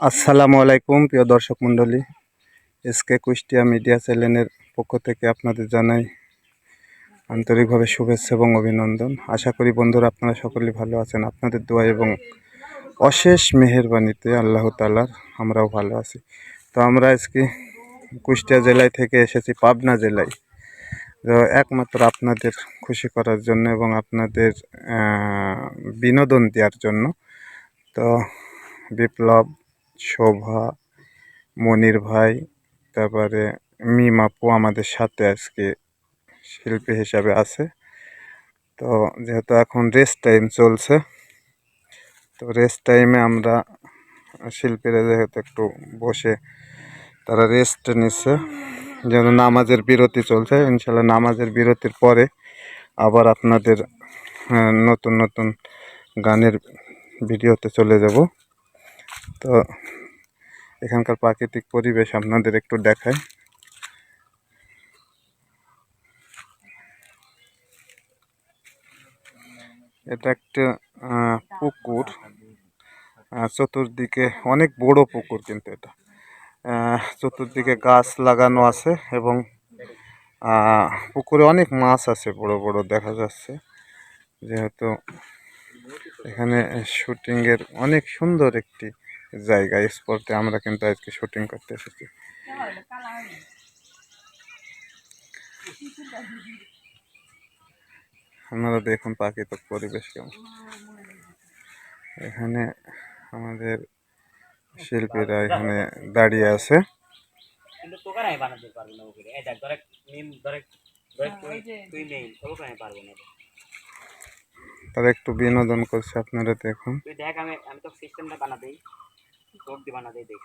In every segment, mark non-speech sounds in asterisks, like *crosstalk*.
আসসালামু আলাইকুম, প্রিয় দর্শক মণ্ডলী। এসকে কুষ্টিয়া মিডিয়া চ্যানেলের পক্ষ থেকে আপনাদের জানাই আন্তরিকভাবে শুভেচ্ছা এবং অভিনন্দন। আশা করি বন্ধুরা আপনারা সকলেই ভালো আছেন। আপনাদের দোয়া এবং অশেষ মেহেরবানিতে আল্লাহ তালার আমরাও ভালো আছি। তো আমরা আজকে কুষ্টিয়া জেলায় থেকে এসেছি, পাবনা জেলায়। একমাত্র আপনাদের খুশি করার জন্য এবং আপনাদের বিনোদন দেওয়ার জন্য। তো বিপ্লব শোভা, মনির ভাই, তারপরে মিম আপু আমাদের সাথে আজকে শিল্পী হিসাবে আছে। তো যেহেতু এখন রেস্ট টাইম চলছে, তো রেস্ট টাইমে আমরা শিল্পীরা যেহেতু একটু বসে তারা রেস্ট নিচ্ছে যেন নামাজের বিরতি চলছে ইনশাল্লাহ নামাজের বিরতির পরে আবার আপনাদের নতুন নতুন গানের ভিডিওতে চলে যাব। তো এখানকার প্রাকৃতিক পরিবেশ আপনাদের একটু দেখায়। এটা একটা পুকুর চতুর্দিকে অনেক বড় পুকুর কিন্তু এটা। চতুর্দিকে গাছ লাগানো আছে এবং পুকুরে অনেক মাছ আছে বড় বড় দেখা যাচ্ছে। যেহেতু এখানে শুটিংয়ের অনেক সুন্দর একটি জায়গা স্পটে আমরা কিন্তু আজকে শুটিং করতে এসেছি। আপনারা দেখুন প্রাকৃতিক পরিবেশ কেমন। এখানে আমাদের শিল্পীরা এখানে দাঁড়িয়ে আছে। না তারা একটু বিনোদন করছে আপনারা দেখুন। দেখ আমি আমি তো সিস্টেমটা দেই তোক দিয়ে দেখ।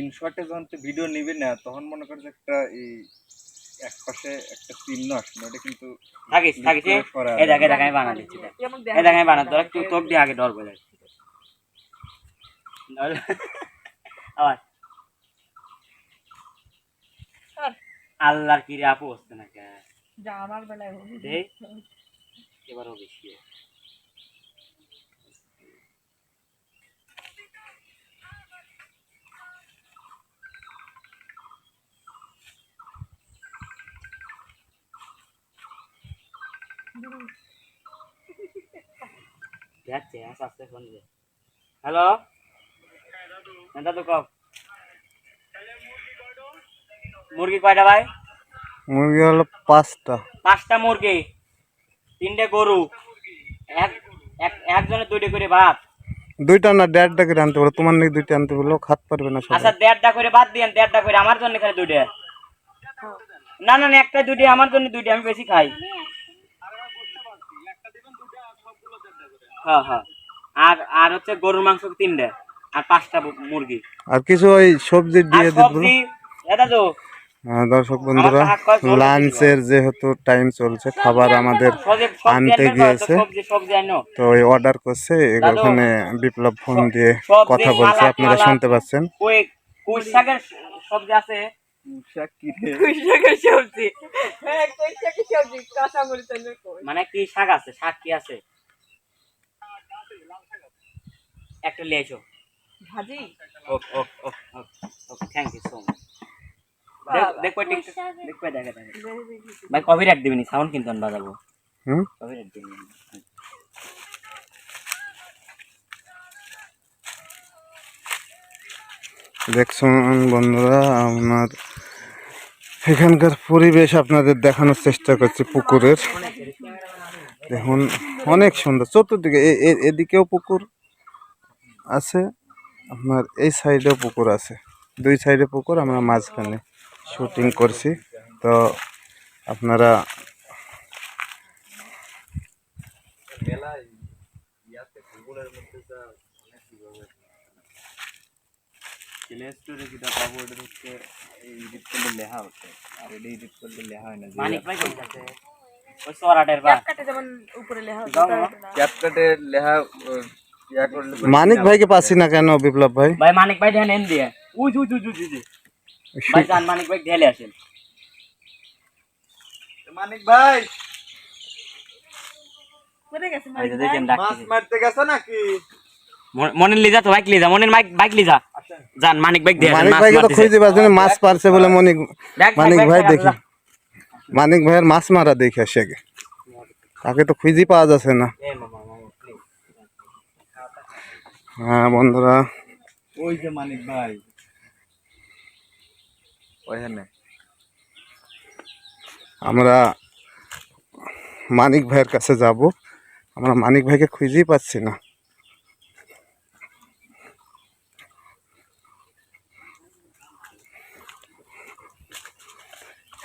ইনশটে যখন তুই ভিডিও নিবি না তখন মনে কর যে একটা এই এক পাশে একটা চিহ্ন আসবে ওটা কিন্তু থাকিস থাকিস এই দেখ এই দেখ আমি বানা দিচ্ছি এই দেখ আমি বানা তুই তোক দিয়ে আগে ডর বলে আবার। আল্লাহর কি রে আপু হচ্ছে না কে? আমার বেলায় হবে। এবারও বেশি যাচ্ছে আস্তে আস্তে ফোন দে হ্যালো? হ্যাঁ দাদু কব মুরগি কয়টা ভাই? মুরগি হলো পাঁচটা। পাঁচটা মুরগি তিনটে গরু এক এক একজনের দুইটা করে ভাত। দুইটা না দেড়টা করে আনতে বলো তোমার নাকি দুইটা আনতে বলল খাত পারবে না আচ্ছা দেড়টা করে বাদ দিয়েন দেড়টা করে আমার জন্য খালি দুইটা। না না না একটা দুইটা আমার জন্য দুইটা আমি বেশি খাই। হ্যাঁ হ্যাঁ। আর আর হচ্ছে গরুর মাংস তিনটে আর পাঁচটা মুরগি। আর কিছু ওই সবজি দিয়ে দিত সবজি এটা তো দর্শক বন্ধুরা লাঞ্চের যেহেতু টাইম চলছে খাবার আমাদের আনতে গিয়েছে। তো ওই অর্ডার করছে ওখানে বিপ্লব ফোন দিয়ে কথা বলছে আপনারা শুনতে পাচ্ছেন? ওই কুই শাকের সবজি আছে? শাক কি রে? কুইশাকের সবজি। হ্যাঁ মানে কি শাক আছে? শাক কি আছে? একটা এসো ভাজি? Okay okay okay okay thank you so much বাবা। দেখো দেখো দেখে দেখে। ভাই রাখ দিবিনি সাউন্ড কিন্তু আমি বাজাবো। হুম? রাখ দিবিনি দেখছেন বন্ধুরা আপনার এখানকার পরিবেশ আপনাদের দেখানোর চেষ্টা করছি পুকুরের। দেখুন। অনেক সুন্দর। চতুর্দিকে এদিকেও পুকুর আছে আপনার এই সাইডেও পুকুর আছে। দুই সাইডে পুকুর আমরা মাঝখানে শুটিং করছি। তো আপনারা প্লে স্টোরে যেটা পাবো ওটা হচ্ছে এই এডিট লেখা হচ্ছে। আর এটা লেখা হয় না মানিক ভাই কোন মানিক ভাইকে পাচ্ছি না কেন বিপ্লব ভাই? ভাই মানিক ভাই ধ্যান দিয়ে উই উই উই উই ভাই জান মানিক ভাই ঢেলে আসেন। মানিক ভাই! মন- মনির লিজা তো bike Liza Monir bike bike Liza. যান মানিক বাইক দিয়ে মানিক মাছ ভাইকে তো। খুঁজে বলে মনিক ভাই, মানিক ভাই ভাই, দেখি। মানিক ভাইয়ের মাছ মারা দেখে আসে গে। তাকে তো খুঁজে পাওয়া যাচ্ছে না। হ্যাঁ বন্ধুরা। ওই যে মানিক ভাই। ওইখানে। আমরা মানিক ভাইয়ের কাছে যাব। আমরা মানিক ভাইকে খুঁজেই পাচ্ছি না।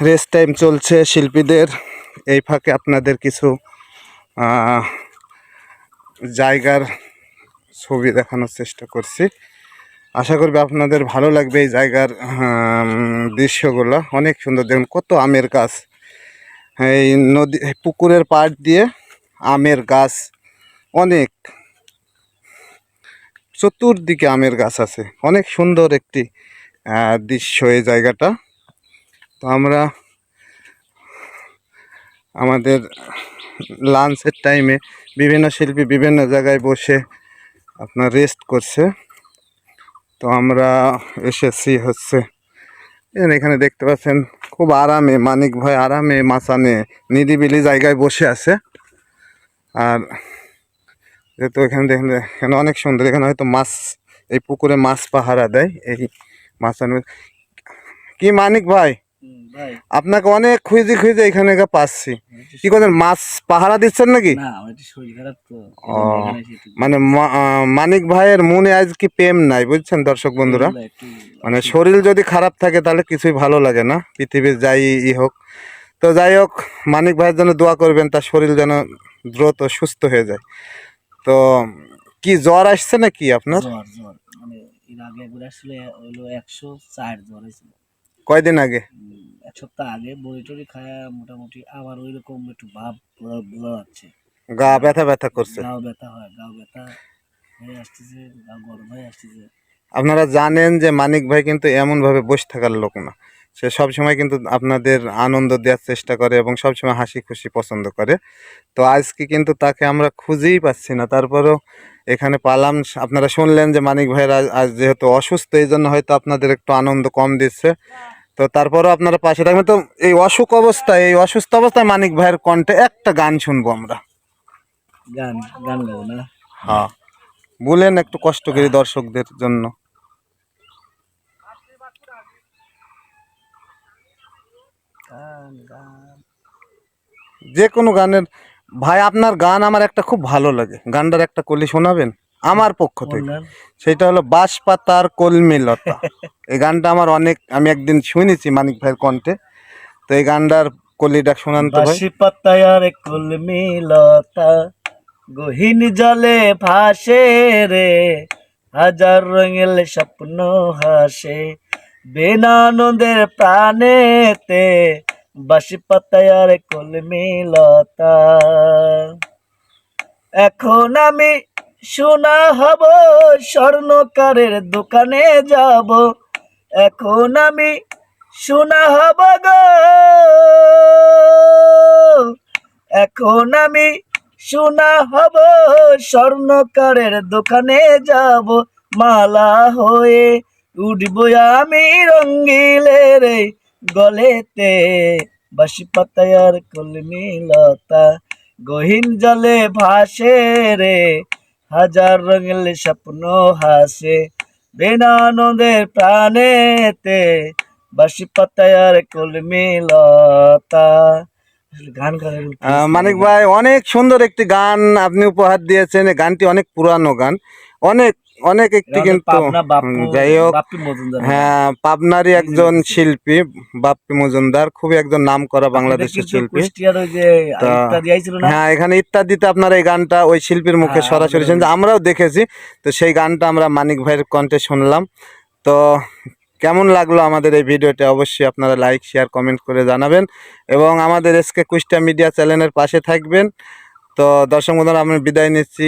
রেস্ট টাইম চলছে শিল্পীদের। এই ফাঁকে আপনাদের কিছু জায়গার ছবি দেখানোর চেষ্টা করছি। আশা করবে আপনাদের ভালো লাগবে এই জায়গার দৃশ্যগুলো। অনেক সুন্দর। দেখুন, কত আমের গাছ। এই নদী পুকুরের পাড় দিয়ে আমের গাছ অনেক। চতুর্দিকে আমের গাছ আছে। অনেক সুন্দর একটি দৃশ্য এই জায়গাটা। আমরা আমাদের লাঞ্চের টাইমে বিভিন্ন শিল্পী বিভিন্ন জায়গায় বসে আপনার রেস্ট করছে। তো আমরা এসেছি হচ্ছে এখানে দেখতে পাচ্ছেন, খুব আরামে, মানিক ভাই আরামে মাচানে নিরিবিলি জায়গায় বসে আছে। আর যেহেতু এখানে দেখেন, এখানে অনেক সুন্দর, এখানে হয়তো মাছ, এই পুকুরে মাছ পাহারা দেয়, এই মাছানে কি মানিক ভাই? আপনাকে অনেক খুঁজে খুঁজে এখানে পাচ্ছি। কি করছেন মাছ পাহারা দিচ্ছেন নাকি? মানে মানিক ভাইয়ের মনে আজ কি প্রেম নাই বুঝছেন দর্শক বন্ধুরা? মানে শরীর যদি খারাপ থাকে তাহলে কিছুই ভালো লাগে না পৃথিবীর যাই ই হোক। তো যাই হোক মানিক ভাইয়ের জন্য দোয়া করবেন তার শরীর যেন দ্রুত সুস্থ হয়ে যায়। তো কি জ্বর আসছে না কি আপনার মানে কয়দিন আগে? এক সপ্তাহ আগে বড়ি টড়ি খায় মোটামুটি আবার ওই রকম একটু ভাব বোঝা বোঝা যাচ্ছে গা ব্যথা ব্যথা করছে। গাও ব্যথা হয় গাও ব্যথা হয়ে আসতেছে গা গরম হয়ে আসতেছে। আপনারা জানেন যে মানিক ভাই কিন্তু এমনভাবে বসে থাকার লোক না। সে সবসময় কিন্তু আপনাদের আনন্দ দেওয়ার চেষ্টা করে এবং সবসময় হাসি খুশি পছন্দ করে। তো আজকে কিন্তু তাকে আমরা খুঁজেই পাচ্ছি না। তারপরেও এখানে পালাম। আপনারা শুনলেন যে মানিক ভাইয়ের আজ যেহেতু অসুস্থ এই জন্য হয়তো আপনাদের একটু আনন্দ কম দিচ্ছে। তো তারপরেও আপনারা পাশে থাকবেন। তো এই অসুখ অবস্থায় এই অসুস্থ অবস্থায় মানিক ভাইয়ের কণ্ঠে একটা গান শুনব আমরা। গান গান গাবো না? হ্যাঁ। বলেন একটু কষ্ট করি দর্শকদের জন্য। যে কোনো গানের ভাই আপনার গান আমার একটা খুব ভালো লাগে। গানটার একটা কলি শোনাবেন? আমার পক্ষ থেকে। সেটা হলো বাঁশপাতার কলমি লতা *laughs* এই গানটা আমার অনেক আমি একদিন শুনেছি মানিক ভাইয়ের কণ্ঠে। তো এই গানটার কলিটা শোনান তো ভাই। বাসি পাতায় কলমি লতা গহীন জলে ভাসে রে হাজার রঙের স্বপ্ন হাসে। বেনানন্দের প্রাণেতে বাসি পাতায় আর কলমি লতা এখন আমি সোনা হব, স্বর্ণকারের দোকানে যাব। এখন আমি সোনা হব গো। এখন আমি সোনা হব, স্বর্ণকারের দোকানে যাব। মালা হয়ে উঠব আমি রঙ্গিলে রে গলেতে। বাসি পাতায় আর কলমি লতা, গহীন জলে ভাসে রে। হাজার রঙের স্বপ্ন হাসে বেনানন্দের প্রাণেতে বাসি পাতায়ার কলমি লতা গান মানিক ভাই অনেক সুন্দর একটি গান আপনি উপহার দিয়েছেন। গানটি অনেক পুরানো গান। অনেক অনেক একটি কিন্তু যাই হোক হ্যাঁ পাবনারই একজন শিল্পী বাপ্পি মজুমদার খুবই একজন নাম করা বাংলাদেশের শিল্পী। হ্যাঁ এখানে ইত্যাদিতে আপনার এই গানটা ওই শিল্পীর মুখে হ্যাঁ, সরাসরি আমাদের শুনছি। আমরাও দেখেছি তো সেই গানটা আমরা মানিক ভাইয়ের কণ্ঠে শুনলাম। তো কেমন লাগল আমাদের এই ভিডিওটা? অবশ্যই আপনারা লাইক শেয়ার কমেন্ট করে জানাবেন এবং আমাদের এসকে কুষ্টিয়া মিডিয়া চ্যানেলের পাশে থাকবেন। তো দর্শক বন্ধুরা আমি বিদায় নিচ্ছি।